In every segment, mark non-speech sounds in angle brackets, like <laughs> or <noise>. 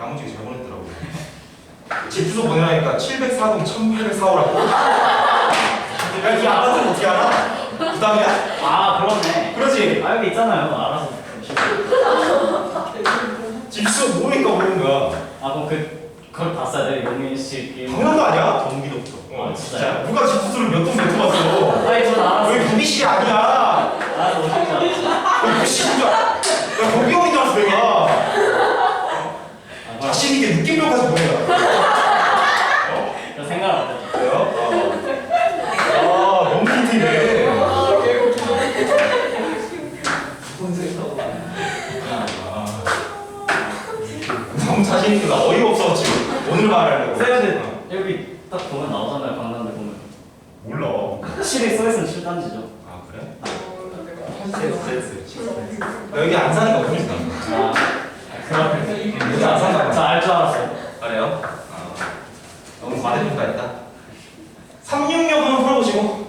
야무지게 잘 보냈더라고. 집 주소 보내라니까 704동 1804호라고. 야, 이거 알아서 어떻게 알아? 부담이야? 아 그러네. 그러지. 아 여기 있잖아요. 알아서. 집 주소 모르니까 모르는 거야. 아 그럼 그 그걸 봤어야 돼 용민 씨. 그- 당연한 거 아니야? 경기도부터. 어, 아, 진짜. 누가 집 주소를 몇 동 몇동 봤어? 아니 전 알았어. 여기 경비실이 아니야. 알아서 줄 알았어. 여기 무실인 줄 알아. 줄 알았어, 내가. 아, 그럼 자신 있게 느낌표까지 보내라. 366 한번 풀어보시고.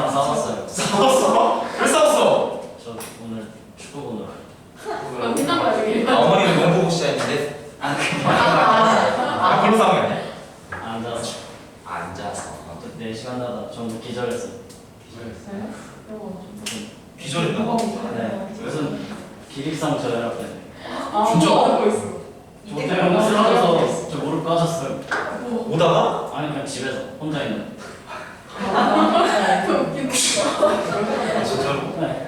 저 엄마랑 싸웠어요. 싸웠어? 왜 싸웠어? 저 오늘 축구 보느라. 아, 어머니는 농구 시작했는데 아 그냥 아, 그런 상황이 아니야? 앉아서 앉아서. 4시간 하다 전 기절했어요. 기절했다고? 네. 무슨 기립상 저혈압 때문에. 진짜? 저 때문에 쓰러져서 저 무릎 까졌어요. 오다가? 아니 그냥 집에서 혼자 있는. 아, 진짜로? 네.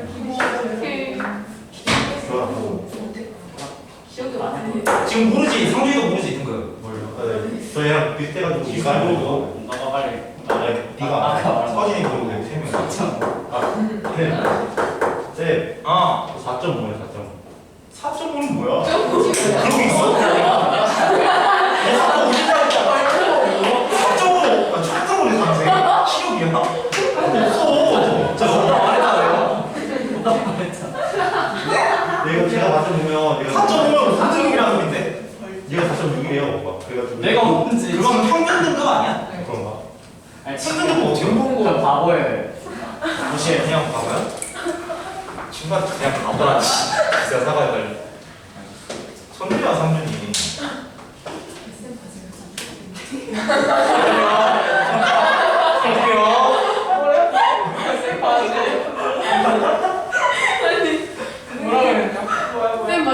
지금 모르지? 상준이도 모르지? 등급. 몰라요. 저희랑 비슷해가지고 모르고 모르고. 엄마가 빨리. 아, 아, 거. 서진이 모르고 세 명. 네. 네. 내가 제가 맞춰보면 내가 4.5면 4등급이라는 소린데? 얘가 4.6이래요 오빠. 그래가지고 내가 뭔지. 그건 평균 등급 아니야? 그런가? 아니 평균 등급 어떻게 보는 그 거야? 바보예요. 무시해. 그냥 바보야? 친구가 그냥 바보라. 진짜 사과해 빨리. 선준이야 상준이. <laughs> 상준이요.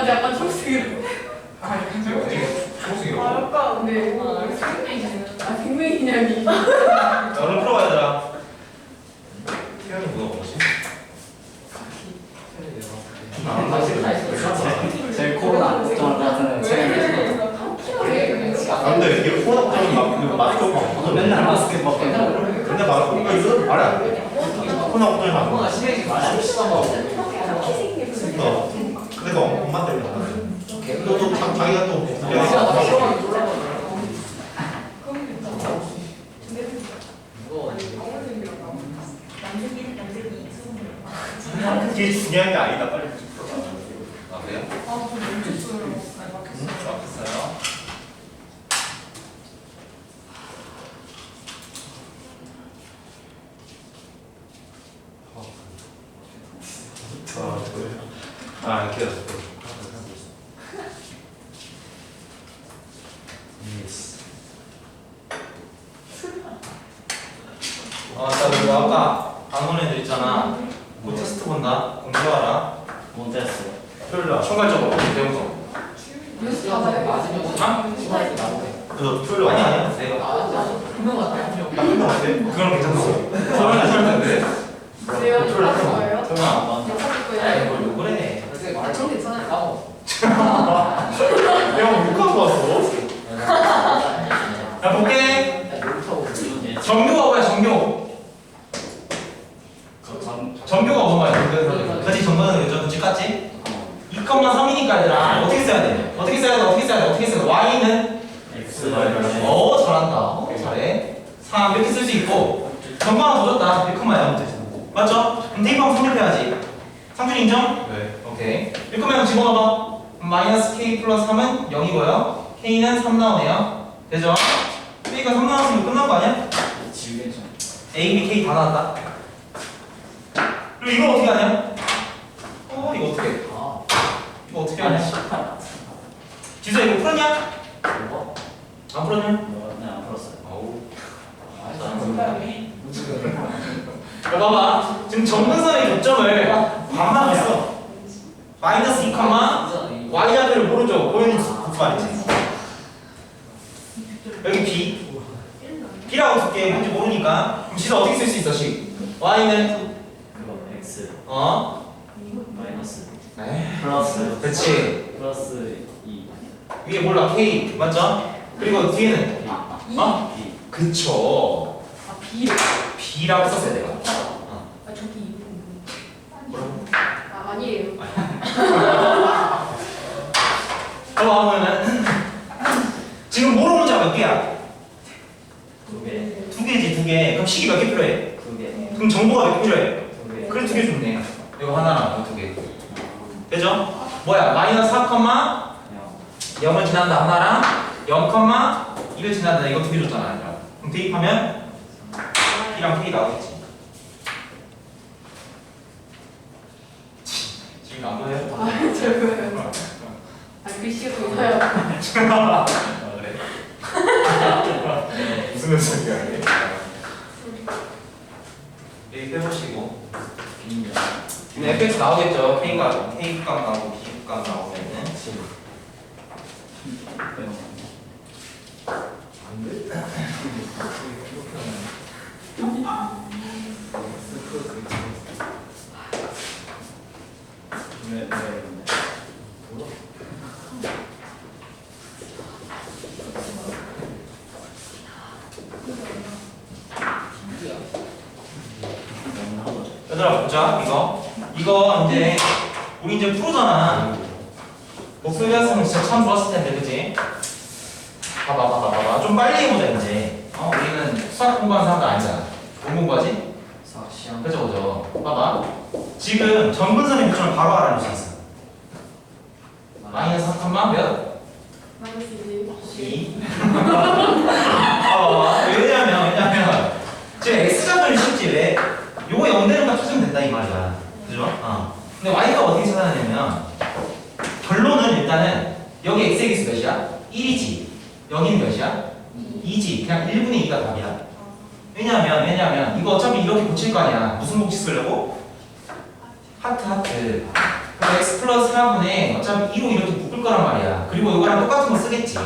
쌤 맞아 약간 초록색이로 초록색이라고. 아까 근데 이거 생명이잖아요. 아 생명이냐니 <laughs> 자, 얼른 풀어봐 얘들아. 태연이 뭐가 뭐지? 제일 코로나 걱정할 것 같은 책임이 아, 근데 이게 코로나 걱정이 막 마스크 벗고 맨날 마스크 벗고 근데 마스크 벗고 있어도 말이 안 돼. 코로나 걱정이 막 코로나 심해지 마시고 싶은 거 어. 그래서 엄마 때문에. 또또 자기가 또 그게 중요한 게 아니다 빨리. 아 그래요? 아, 저 멈췄어요. 아니, 막혔어요. 바뀌었어요. 아 이렇게 해서 아, 나 우리 아까 안 온 애들 있잖아. 그 테스트 본다. 공부하라. 몬테스 토요일 총괄적으로 대우서. 뉴스 받아요. 아? 너 토요일 아니 아니야? 내가 분명 같아요. 나 어때? 그건 괜찮았어. 저는 괜찮은데. 내가 받을 거예요? 아, 받을 아이 거예요? 뭘 욕을 해. 아, 전 괜찮아요. 내가 못 갖고 왔어. 자 볼게. 정교가 뭐야 정교. 정교가 뭐야 정교. 그지 정교는 요즘 눈치 깠지? 2,3이니까 얘들아 어떻게 써야 돼? 어떻게 써야 돼? 어떻게 써야 돼? 어떻게 써야 돼? y는 X 어 잘한다. 어, 잘해. 3 이렇게 쓸 수 있고 정보 하나 더 줬다. 1,0야 맞죠? 그럼 대입하면 성립해야지. 상준 인정? 네. 오케이. 1,0 집어넣어봐. 마이너스 k 플러스 3은 0이고요. k는 3 나오네요. 되죠? k가 3 나왔으면 끝난 거 아니야? 지우개 좀 A, B, K 다 나왔다. 그리고 이거 어떻게 하냐? 어, 이거 어떻게? 해? 아 이거 어떻게 하냐? 지수야 이거 풀었냐? 이거 안 풀었냐? 네안 풀었어요 어우. 아 야, 봐봐. 지금 정근선의 교점을 반만 했어. 마이너스 2, y좌표를 모르죠? 보이는 부분 말이지. 여기 B. B라고 쓸게. 뭔지 모르니까. 그럼 지수 어떻게 쓸 수 있어, 식? y는, 그거 X 어? 플러스 그치. 플러스 2 위에 몰라, K. 맞죠? 그리고 뒤에는? 어? B 그쵸. 아, B를. B라고 썼어야 돼. 아, 저기 이분. 뭐라고? 아, 아니에요. <laughs> 그러면은 <laughs> 지금 모르는 문제가 몇 개야? 두개 두 개지 두 개. 그럼 식이 몇 개 필요해? 두개 그럼 정보가 몇 개 필요해? 두개 그래 두개 좋네. 이거 하나랑 이거 두 개. 되죠? 뭐야? 마이너스 4, 0을 지난다 하나랑 0, 2를 지난다 이거 두 개 줬잖아. 그럼 대입하면 B랑 K 나오겠지. 지금 안 보여요? 아, 저거요. 아, 글씨가 보여요. 아, <laughs> 그래? <laughs> 무슨 연습이야 이게? 여기 빼보시고 근데 fx 나오겠죠? k가 k값 나오고 b값 나오면은 왜, 왜 얘들아 보자 이거 이제 우리 이제 프로잖아. 목소리 했으면 진짜 참 좋았을 텐데 그지? 봐봐 봐봐 봐봐. 좀 빨리 해보자 이제. 어 우리는 수학 공부하는 사람들 아니잖아. 뭘 공부하지? 수학 시험. 그죠 그죠. 봐봐. 지금 정근선의 교점을 바로 알아낼 수 있어. 마이너스 3칸만 몇? 마이너스 2 어, 왜냐면 왜냐면 지금 x좌표를 쉽지 왜? 요거 0되는 거 찾으면 된다 이 말이야 그죠? 어. 근데 y가 어떻게 찾아내냐면 결론은 일단은 여기 x의 몇이야? 1이지 0인 몇이야? 2지 그냥 1분의 2가 답이야 왜냐면 왜냐면 이거 어차피 이렇게 고칠 거 아니야 무슨 법칙 쓰려고? 하트 하트 x 플러스 4분의 어차피 2로 이렇게 묶을 거란 말이야 그리고 이거랑 똑같은 거 쓰겠지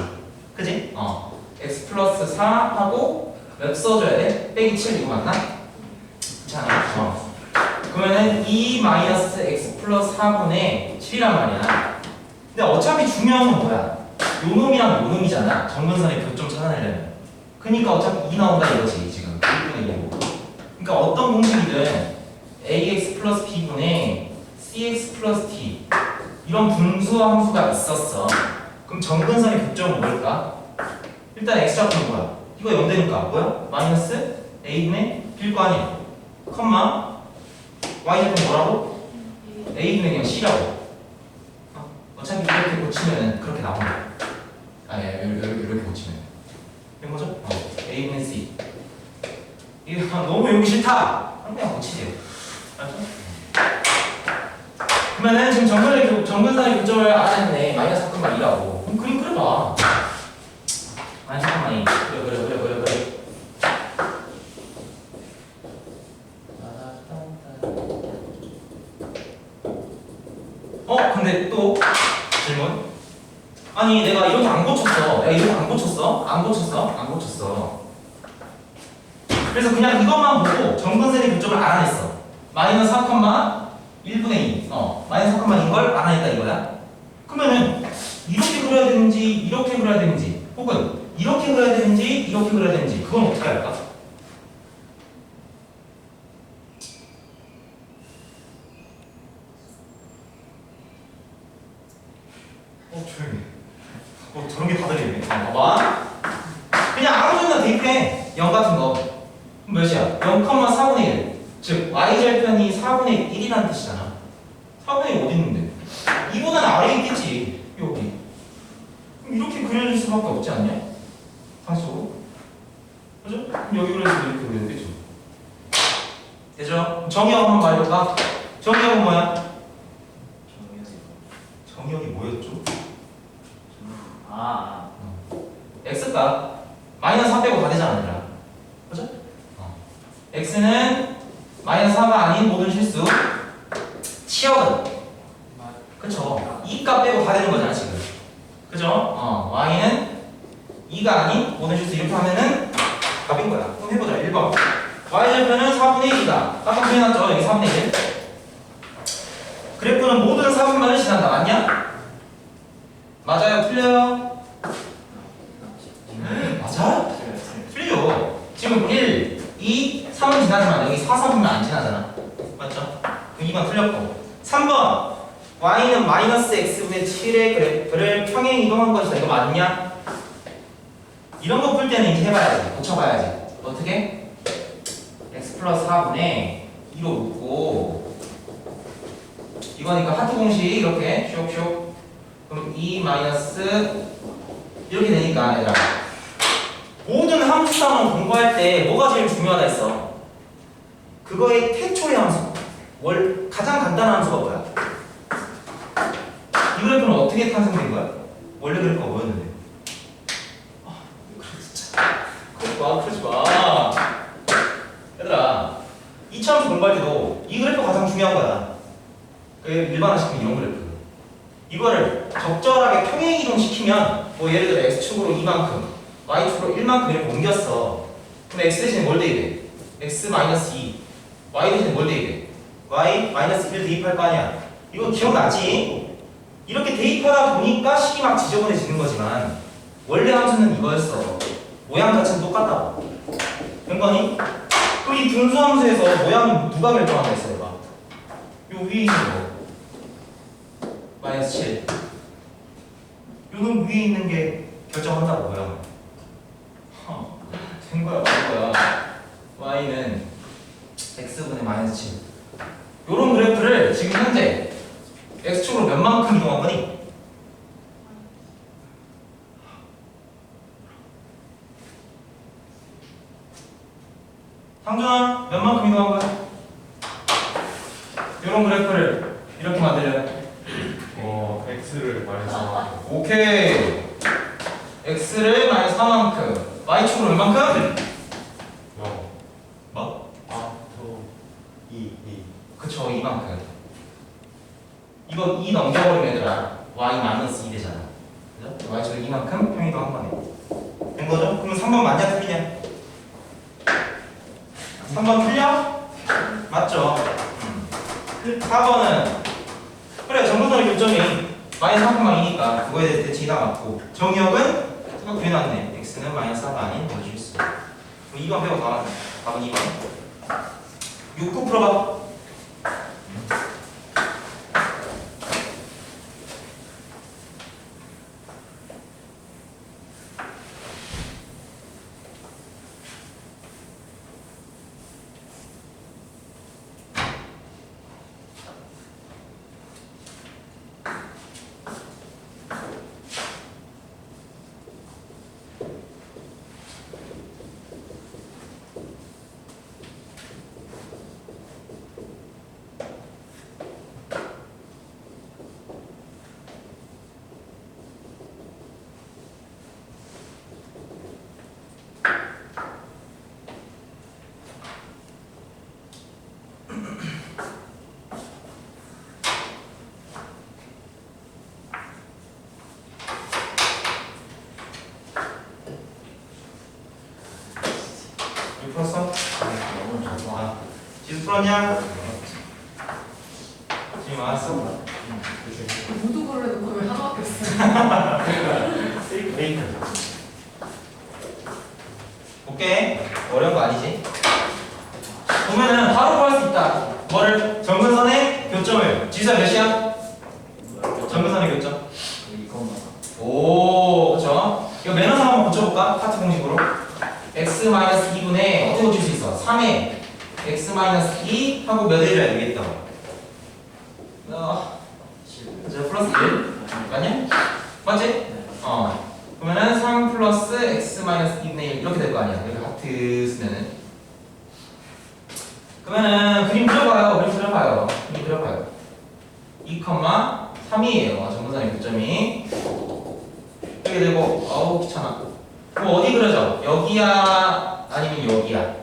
그지? 어 x 플러스 4 하고 몇 써줘야 돼? 빼기 7 이거 맞나? 어 그러면은 2 마이너스 x 플러스 4분의 7이란 말이야. 근데 어차피 중요한 건 뭐야? 요 놈이랑 요 놈이잖아. 정근선의 교점 찾아내려면. 그러니까 어차피 2 나온다 이거지 지금 1분의 2고. 그러니까 어떤 공식이든 ax 플러스 b분의 cx 플러스 d 이런 분수 함수가 있었어. 그럼 정근선의 교점은 뭘까? 일단 x 좌표는 뭐야? 이거 0 되니까 뭐야? 마이너스 a분의 b일 거 아니야. 컴마 y는 뭐라고? a는 그냥 c라고. 어? 어차피 이렇게 고치면 그렇게 나온다. 아, 예, 이렇게, 고치면. 된 거죠? 어. a는 c. 이거 <laughs> 너무 용기 싫다. 그냥 고치세요. 알았죠? 그러면은 지금 정근의 정근 교점을 알아냈네. 마이너스 3,2라고 그럼 그려봐 마이너스 3,2 근데 또 질문. 아니 내가 이렇게 안 고쳤어. 내가 이렇게 안 고쳤어? 안 고쳤어? 안 고쳤어. 그래서 그냥 이것만 보고 정근선의 교점을 알아냈어. 마이너스 4,1분의 2. 어, 마이너스 4,2인 걸 알아냈다 이거야. 그러면은 이렇게 그려야 되는지 이렇게 그려야 되는지 혹은 이렇게 그려야 되는지 이렇게 그려야 되는지 그건 어떻게 할까? 어 조용히. 어 저런 게 다들 있네. 봐봐. 그냥 아무 정도나 대입해. 0 같은 거. 그럼 몇이야? 0,4분의 1. 즉 y절편이 4분의 1이라는 뜻이잖아. 4분의 1 어디 있는데? 2보다는 아래에 있겠지. 여기. 그럼 이렇게 그려줄 수밖에 없지 않냐? 상식적으로. 그죠? 그럼 여기 그려서 이렇게 그려야 되죠. 되죠? 한번 말해볼까? 정의역은 뭐야? 정의역이 뭐였죠? 아, x가 마이너스 4 빼고 다 되잖아, 얘들아. 그죠? 어. x는 마이너스 4가 아닌 모든 실수. 치역은 그쵸? 2값 빼고 다 되는 거잖아, 그죠? 어, y는 2가 아닌 실수 이렇게 하면은 답인 거야. 그럼 해보자, 1번. y절편은 4분의 1이다. 아까 표현했죠? 여기 4분의 1. 그래프는 모든 4분면을 지난다. 맞냐? 맞아요? 틀려요? 맞아? 틀리죠. 지금 1, 2, 3은 지나지만 여기 4, 4분면 안 지나잖아. 맞죠? 그 2번 틀렸고. 3번. Y는 마이너스 x분의 7의 그래프를 평행 이동한 것이다. 이거 맞냐? 이런 거 풀 때는 이제 해봐야지. 고쳐봐야지. 어떻게? x 플러스 4분의 2로 묶고 이거니까 하트 공식 이렇게 쇽쇽 그럼 2 마이너스 이렇게 되니까 얘들아 모든 함수상을 공부할 때 뭐가 제일 중요하다 했어? 그거의 태초의 함수. 월 가장 간단한 함수가 뭐야? 이 그래프는 어떻게 탄생된 거야? 원래 그래프가 뭐였는데? 아, 그래 진짜. 그러지 마, 그러지 마. 얘들아, 이차 함수 공부할 때도 이 그래프 가장 중요한 거야. 그 일반화시키면 이런 그래프. 이거를 적절하게 평행 이동시키면 뭐 예를 들어 x축으로 이만큼 y축으로 1만큼 이렇게 옮겼어. 그럼 x 대신에 뭘 대입해? x 마이너스 2. y 대신에 뭘 대입해? y 마이너스 1 대입할 거 아니야. 이거 기억나지? 이렇게 대입하다 보니까 식이 막 지저분해지는 거지만 원래 함수는 이거였어. 모양 자체는 똑같다고. 된 거니? 그럼 이 분수 함수에서 모양은 누가 결정한다 했어, 내가? 요 위에 있는 거. 마이너스 7. 요놈 위에 있는 게 결정한다고 모양을. 허, 된 거야, 된 거야. y는 x분의 마이너스 7. 요런 그래프를 지금 현재 x축으로 몇만큼 이동한 거니? 상준아, 몇만큼 이동한 거야? 요런 그래프를 이렇게 만들려면 어 x를 말해서 오케이. x를 마이너스 4만큼, y축으로 얼만큼? 0 뭐? 아저 2 2 그쵸, 이만큼. 이거 2 넘겨버리면 얘들아, y 마이너스 2 되잖아. 그죠? y축으로 이만큼 평이도 한 번에. 된 거죠? 그럼 3번 맞냐, 틀리냐? 3번 틀려? 맞죠? 음. 4번은 그래 정근선의 교점이 마이너스 3,2니까 그거에 대해 대칭이 다 맞고 정의역은 딱 구해놨네 x는 마이너스 4가 아닌 넣어줄 수 그럼 2번 빼고 다 답은 2번 6구 풀어봐 풀었어? 너무 좋아. 아, 지수 풀었냐? 지금 왔어? 모두 고르는 거왜 하나밖에 없어요? 메이크. 오케이 어려운 거 아니지? 보면은 바로 구할 수 있다 뭐를? 정근선의 교점을 지수야 몇이야? 정근선의 교점. 오 그쵸? 이거 매너상 한번 고쳐볼까? 파트 공식으로 x-2분의 어떻게 고칠 수 있어? 3에 x-2 하고 몇 해줘야 되겠다 어, 저 플러스 1 맞냐? 맞지? 네. 어 그러면은 3 플러스 x 마이너스 2분의 1 이렇게 될 거 아니야 이렇게 하트 쓰면은 그러면은 그림 그려봐요 그림 그려봐요 그림 그려봐요 2, 3이에요 정근선의 교점이 이렇게 되고 어우 귀찮아 그럼 어디 그려져? 여기야 아니면 여기야?